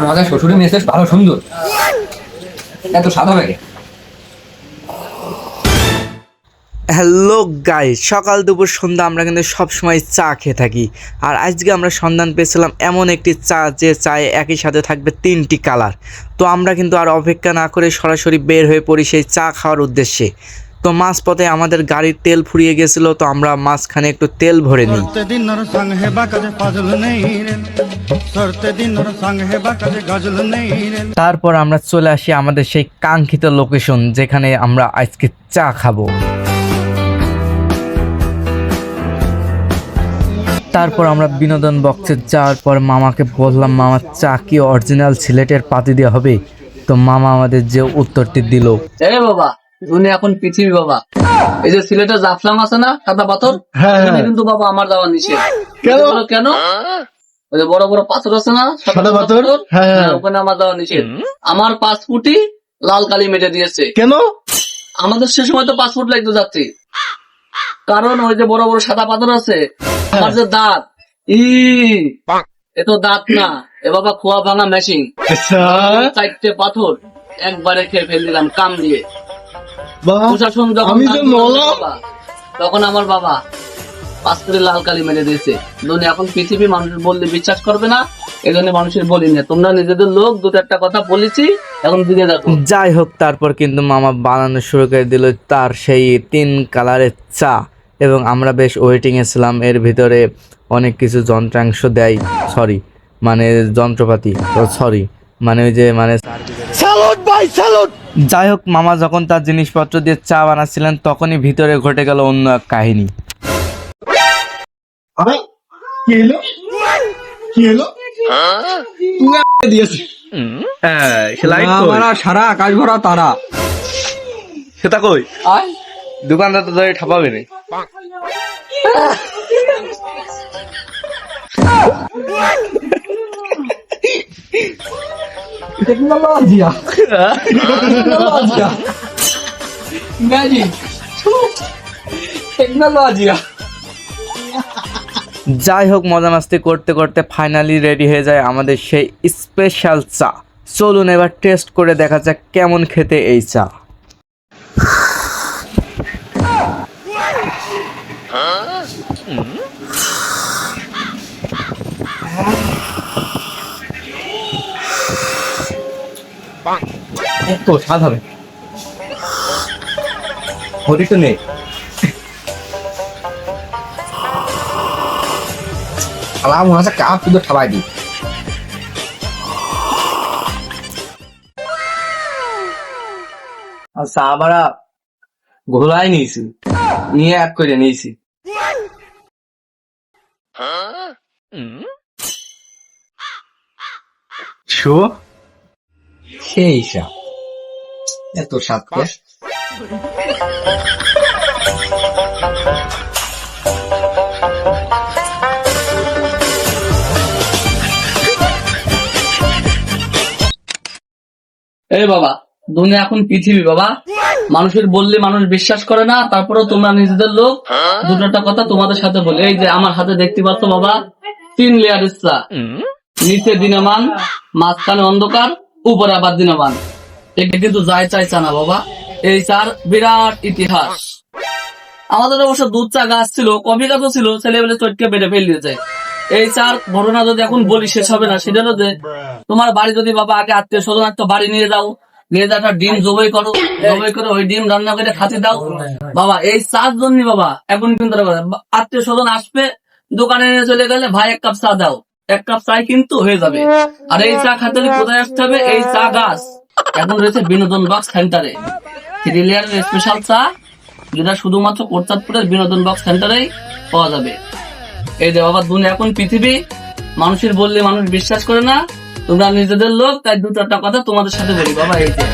আমাদের শ্বশুরের মেসেজ ভালো সুন্দর। এত হ্যালো গাই সকাল দুপুর সন্ধ্যা আমরা কিন্তু সবসময় চা খেয়ে থাকি। আর আজকে আমরা সন্ধান পেয়েছিলাম এমন একটি চা, যে চায়ে একই সাথে থাকবে তিনটি কালার। তো আমরা কিন্তু আর অপেক্ষা না করে সরাসরি বের হয়ে পড়ি সেই চা খাওয়ার উদ্দেশ্যে। তো মাঝপথে আমাদের গাড়ির তেল ফুরিয়ে গেছিল তো আমরা মাঝখানে একটু তেল ভরে নিই। তারপর আমরা চলে আসি আমাদের সেই কাঙ্ক্ষিত লোকেশন যেখানে আমরা আজকে চা খাব। তারপর আমরা বিনোদন বক্সে যাওয়ার পর মামাকে বললাম মামা চা কি অরিজিনাল সিলেটের পাতি দেওয়া হবে? তো মামা আমাদের যে উত্তরটি দিল বাবা দুনিয়া এখন পৃথিবী বাবা। এই যে সিলেটের জাফলাম আছে না সাদা পাথর? হ্যাঁ, কিন্তু বাবা আমার যাওয়া নিষেধ। কেন? কেন? ওই যে বড় বড় পাথর আছে না সাদা পাথর? হ্যাঁ, হ্যাঁ। ওখানে আমার যাওয়া নিষেধ। আমার পাসপোর্টই লাল কালি মেটে দিয়েছে। কেন? আমাদের সে সময় তো পাসপোর্ট লাগতো যাত্রী। কারণ ওই যে বড় বড় সাদা পাথর আছে আমার যে দাঁত ই এ তো দাঁত না এ বাবা খোয়া ভাঙা মেশিন আচ্ছা। চারটে পাথর একবারে খেয়ে ফেল দিলাম কাম দিয়ে। প্রশাসন যখন তখন আমার বাবা পাঁচ করে লাল কালি মেরে দিয়েছে। দুনিয়া এখন পৃথিবী মানুষ বললে বিশ্বাস করবে না এই জন্য মানুষের বলি না। তোমরা নিজেদের লোক দুটো একটা কথা বলেছি এখন দিকে দেখো। যাই হোক তারপর কিন্তু মামা বানানো শুরু করে দিল তার সেই তিন কালারের চা। এবং আমরা বেশ ওয়েটিংয়ে ছিলাম এর ভিতরে অনেক কিছু যন্ত্রাংশ দেয় সরি মানে যন্ত্রপাতি সরি মানে ওই যে মানে স্যালুট ভাই স্যালুট যাই হোক মামা যখন তার জিনিসপত্র দিয়ে চা বানাচ্ছিলেন তখনই ভিতরে ঘটে গেল অন্য এক কাহিনী। আরে কি হলো? কি হলো? তুই দিয়েছিস আমরা সারা আকাশ ভরা তারা। সেটা কই? দোকানদার তো ধরে ঠাপাবে না টেকনোলজিয়া টেকনোলজিয়া ম্যাজিক টেকনোলজিয়া যাই হোক মজা মাস্তি করতে করতে ফাইনালি রেডি হয়ে যায় আমাদের সেই স্পেশাল চা। চলুন এবার টেস্ট করে দেখা যাক কেমন খেতে এই চা। এত স্বাদ হবে। হরি তো নেই। আলা মনে হচ্ছে কাপ কিন্তু ঠাবাই দিই। আর চা বাড়া ঘোলাই নিয়েছি। নিয়ে এক করে নিয়েছি। শো সেই স্বাদ এত স্বাদ কে? এই বাবা দুনিয়া এখন পৃথিবী বাবা। মানুষের বললে মানুষ বিশ্বাস করে না তারপরেও তোমরা নিজেদের লোক। দুটোটা কথা তোমাদের সাথে বলি। এই যে আমার হাতে দেখতে পাচ্ছ বাবা তিন লেয়ার ইসলা নিচে দিনমান মাঝখানে অন্ধকার উপরে আবার দিনমান। এটা কিন্তু যাই চাই চা না, বাবা। এই চার বিরাট ইতিহাস। আমাদের অবশ্য দুধ চা গাছ ছিল, কফি গাছও ছিল, ছেলেবেলে চটকে বেড়ে ফেল দিয়েছে। এই চার ঘটনা যদি এখন বলি, শেষ হবে না। সেটা যে, তোমার বাড়ি যদি বাবা আগে আত্মীয় স্বজন একটা বাড়ি নিয়ে যাও নিয়ে যাও ডিম জবাই করো, জবাই করে ওই ডিম রান্না করে খাতে দাও। বাবা, এই চার জন্য বাবা, এখন কিন্তু আত্মীয় স্বজন আসবে, দোকানে নিয়ে চলে গেলে ভাই এক কাপ চা দাও। এক কাপ চাই কিন্তু হয়ে যাবে। আর এই চা খাতে কোথায় আসতে হবে? এই চা গাছ। এখন রয়েছে বিনোদন বক্স সেন্টারে থ্রি লেয়ারের স্পেশাল চা, যেটা শুধুমাত্র কোরচাঁদপুরের বিনোদন বক্স সেন্টারেই পাওয়া যাবে। এই যে বাবা দুনিয়া এখন পৃথিবী, মানুষের বললে মানুষ বিশ্বাস করে না, তোমরা নিজেদের লোক, তাই দু চারটা কথা তোমাদের সাথে বলি। বাবা, এই যে।